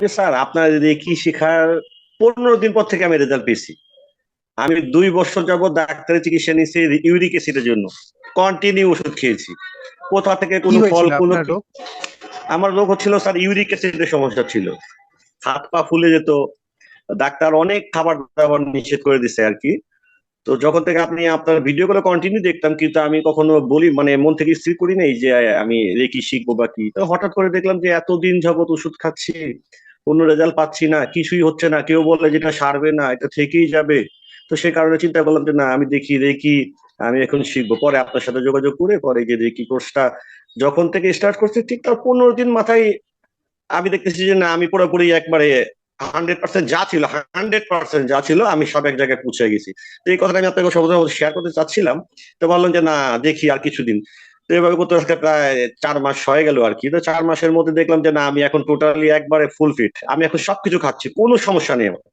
Sir আপনার reiki শেখার পনেরো দিন পর থেকে আমি রেজাল্ট পেয়েছি। আমি দুই বছর যাবত ডাক্তারের চিকিৎসা নিয়েছি ইউরিক অ্যাসিডের জন্য। কন্টিনিউ ওষুধ খেয়েছি। কোথা থেকে কোনো ফল কোনো আমার রোগ হচ্ছিল স্যার ইউরিক অ্যাসিডের সমস্যা ছিল। হাত পা ফুলে যেত। ডাক্তার অনেক খাবার দাবার নিষেধ করে দিছে আর কি। তো যখন থেকে আপনি আপনার ভিডিও গুলো কন্টিনিউ দেখতাম, কিন্তু আমি কখনো বলি মানে মন থেকে স্থির করি নাই যে আমি রেকি শিখব বা কি? তো হঠাৎ করে দেখলাম যে, এতদিন যাবত ওষুধ খাচ্ছি, কোনো রেজাল্ট পাচ্ছি না, কিছুই হচ্ছে না, কেউ বলে যেটা সারবে না, এটা থেকেই যাবে। তো সে কারণে চিন্তা করলাম যে, না, আমি দেখি রেকি আমি এখন শিখব। পরে আপনার সাথে যোগাযোগ করে, পরে যে রেকি কোর্সটা যখন থেকে স্টার্ট করছি, ঠিক তার পনেরো দিন মাথায় আমি দেখতেছি যে, না, আমি পুরোপুরি একবারে হান্ড্রেড পার্সেন্ট যা ছিল, হান্ড্রেড পার্সেন্ট যা ছিল, আমি সব এক জায়গায় পৌঁছে গেছি। তো এই কথাটা আমি আপনাকে সবসময় শেয়ার করতে চাচ্ছিলাম। তো বললাম যে, না, দেখি আর কিছুদিন। তো এভাবে করতে আজকে প্রায় চার মাস হয়ে গেল আর কি। তো চার মাসের মধ্যে দেখলাম যে, না, আমি এখন টোটালি একবারে ফুল ফিট আমি এখন সবকিছু খাচ্ছি, কোনো সমস্যা নেই আমার।